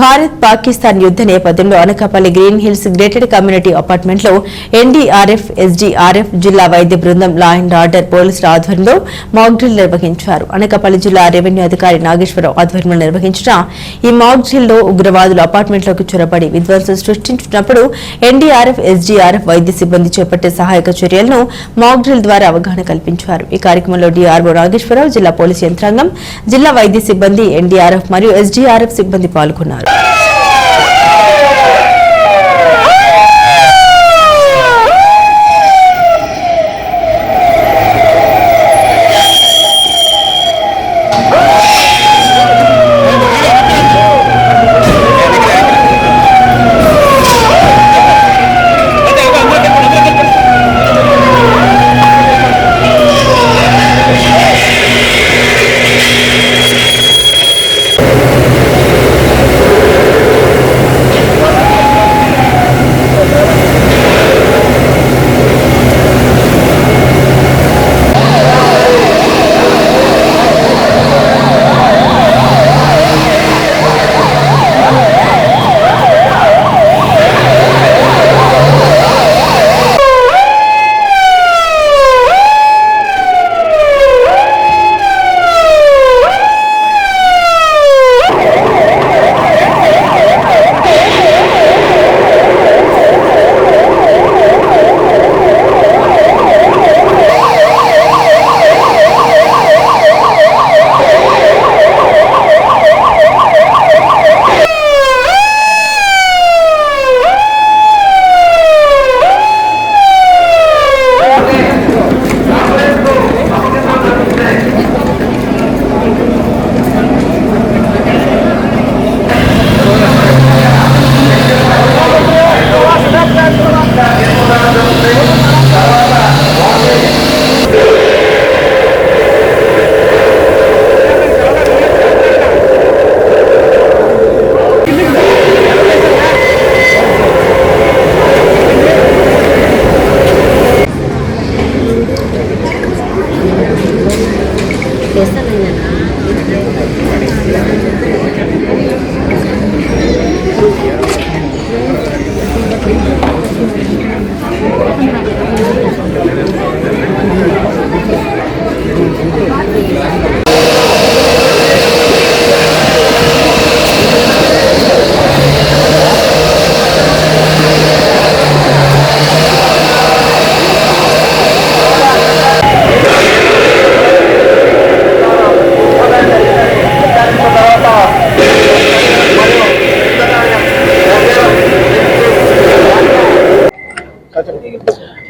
Bharat Pakistan యుద్ధ నేపథ్యంలో Anakapalli green hills gated community అపార్ట్మెంట్లో ఎన్డీఆర్ఎఫ్ ఎస్డీఆర్ఎఫ్ జిల్లా వైద్య బృందం లా అండ్ ఆర్డర్ పోలీసుల ఆధ్వర్యంలో మాక్ డ్రిల్ నిర్వహించారు. అనకాపల్లి జిల్లా రెవెన్యూ అధికారి నాగేశ్వరరావు ఆధ్వర్యంలో నిర్వహించిన ఈ మాక్డ్రిల్లో ఉగ్రవాదులు అపార్ట్మెంట్లోకి చొరబడి విధ్వంసం సృష్టించినప్పుడు ఎన్డీఆర్ఎఫ్ ఎస్డీఆర్ఎఫ్ వైద్య సిబ్బంది చేపట్టే సహాయక చర్యలను మాక్ డ్రిల్ ద్వారా అవగాహన కల్పించారు. ఈ కార్యక్రమంలో డీఆర్ఓ నాగేశ్వరరావు జిల్లా పోలీసు యంత్రాంగం జిల్లా వైద్య సిబ్బంది ఎన్డీఆర్ఎఫ్ మరియు ఎస్డీఆర్ఎఫ్ సిబ్బంది పాల్గొన్నారు.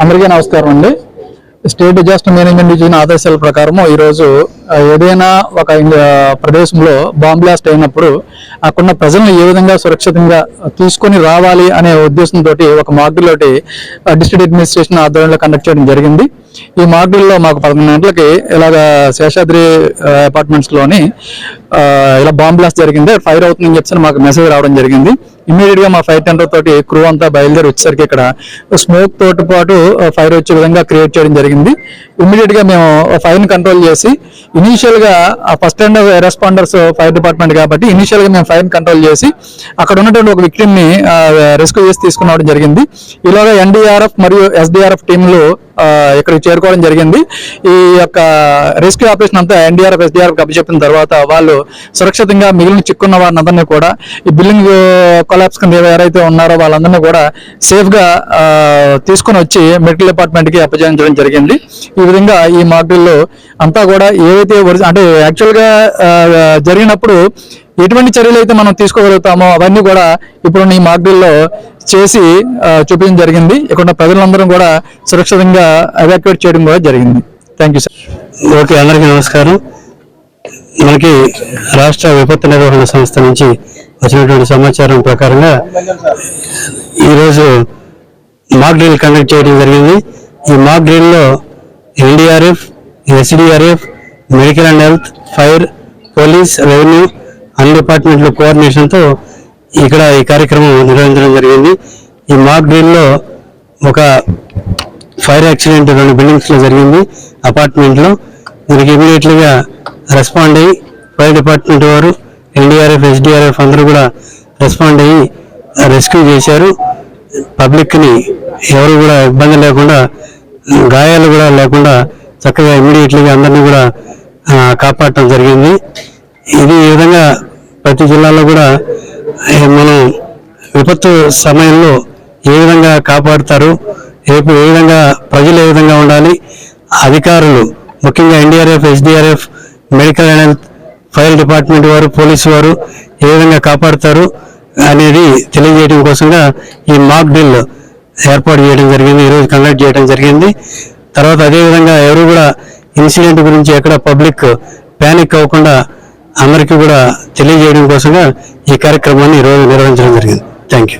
అందరికీ నమస్కారం అండి. స్టేట్ డిజాస్టర్ మేనేజ్మెంట్ ఇచ్చిన ఆదేశాల ప్రకారం ఈరోజు ఏదైనా ఒక ప్రదేశంలో బాంబ్ బ్లాస్ట్ అయినప్పుడు అక్కడున్న ప్రజలను ఏ విధంగా సురక్షితంగా తీసుకొని రావాలి అనే ఉద్దేశంతో ఒక మాడ్యూల్లోటి డిస్ట్రిక్ట్ అడ్మినిస్ట్రేషన్ ఆధ్వర్యంలో కండక్ట్ చేయడం జరిగింది. ఈ మాడ్యూల్లో మాకు పదకొండు గంటలకి ఇలాగ శేషాద్రి అపార్ట్మెంట్స్లోని ఇలా బాంబ్ బ్లాస్ట్ జరిగింది. ఫైర్ అవుతుందని చెప్పి మాకు మెసేజ్ రావడం జరిగింది. ఇమీడియట్గా మా ఫైర్ టెండర్ తోటి క్రూ అంతా బయలుదేరి వచ్చేసరికి ఇక్కడ స్మోక్ తోటి పాటు ఫైర్ వచ్చే విధంగా క్రియేట్ చేయడం జరిగింది. ఇమీడియట్గా మేము ఫైర్ని కంట్రోల్ చేసి ఇనీషియల్గా first and responders fire department కాబట్టి ఇనీషియల్గా మేము ఫైర్ని కంట్రోల్ చేసి అక్కడ ఉన్నటువంటి ఒక విక్టిమ్ని రెస్క్యూ చేసి తీసుకురావడం జరిగింది. ఇలాగా ఎన్డీఆర్ఎఫ్ మరియు ఎస్డీఆర్ఎఫ్ టీంలు ఇక్కడికి చేరుకోవడం జరిగింది. ఈ యొక్క రెస్క్యూ ఆపరేషన్ అంతా ఎన్డీఆర్ఎఫ్ ఎస్డీఆర్ఎఫ్ అప్పచెప్పిన తర్వాత వాళ్ళు సురక్షితంగా మిగిలిన చిక్కున్న వారిని అందరినీ కూడా ఈ బిల్డింగ్ కొలాప్స్ కింద ఎవరైతే ఉన్నారో వాళ్ళందరినీ కూడా సేఫ్గా తీసుకొని వచ్చి మెడికల్ డిపార్ట్మెంట్కి జరిగింది. ఈ విధంగా ఈ మాడ్యూల్లో అంతా కూడా ఏవైతే ఒరిజి- అంటే యాక్చువల్గా జరిగినప్పుడు ఎటువంటి చర్యలు అయితే మనం తీసుకోగలుగుతామో అవన్నీ కూడా ఇప్పుడు ఈ మాడ్యూల్లో చేసి చూపించడం జరిగింది. ఇక్కడ ప్రజలందరం కూడా సురక్షితంగా ఎవాక్యుయేట్ చేయడం కూడా జరిగింది. థ్యాంక్ యూ సార్ ఓకే అందరికీ నమస్కారం. మనకి రాష్ట్ర విపత్తు నిర్వహణ సంస్థ నుంచి వచ్చినటువంటి సమాచారం ప్రకారంగా ఈరోజు మాక్ డ్రిల్ కండక్ట్ చేయడం జరిగింది. ఈ mock డ్రిల్లో NDRF SDRF medical and health fire police revenue అన్ని డిపార్ట్మెంట్ల కోఆర్డినేషన్తో ఇక్కడ ఈ కార్యక్రమం నిర్వహించడం జరిగింది. ఈ మాక్ డ్రిల్లో ఒక ఫైర్ యాక్సిడెంట్ రెండు బిల్డింగ్స్లో జరిగింది. అపార్ట్మెంట్లో దీనికి ఇమీడియట్లీగా రెస్పాండ్ అయ్యి ఫైర్ డిపార్ట్మెంట్ వారు ఎన్డీఆర్ఎఫ్ ఎస్డీఆర్ఎఫ్ అందరూ కూడా రెస్పాండ్ అయ్యి రెస్క్యూ చేశారు. పబ్లిక్ని ఎవరు కూడా ఇబ్బంది లేకుండా గాయాలు కూడా లేకుండా చక్కగా ఇమీడియట్లీగా అందరినీ కూడా కాపాడటం జరిగింది. ఇది ఈ విధంగా ప్రతి జిల్లాలో కూడా మనం విపత్తు సమయంలో ఏ విధంగా కాపాడుతారు రేపు ఏ విధంగా ప్రజలు ఏ విధంగా ఉండాలి అధికారులు ముఖ్యంగా NDRF SDRF medical and health fire department వారు పోలీసు వారు ఏ విధంగా కాపాడుతారు అనేది తెలియజేయడం కోసంగా ఈ మాక్ డ్రిల్ ఏర్పాటు చేయడం జరిగింది ఈరోజు కండక్ట్ చేయడం జరిగింది. తర్వాత అదేవిధంగా ఎవరు కూడా ఇన్సిడెంట్ గురించి ఎక్కడ పబ్లిక్ ప్యానిక్ అవ్వకుండా అందరికీ కూడా తెలియజేయడం కోసంగా ఈ కార్యక్రమాన్ని ఈరోజు నిర్వహించడం జరిగింది. Thank you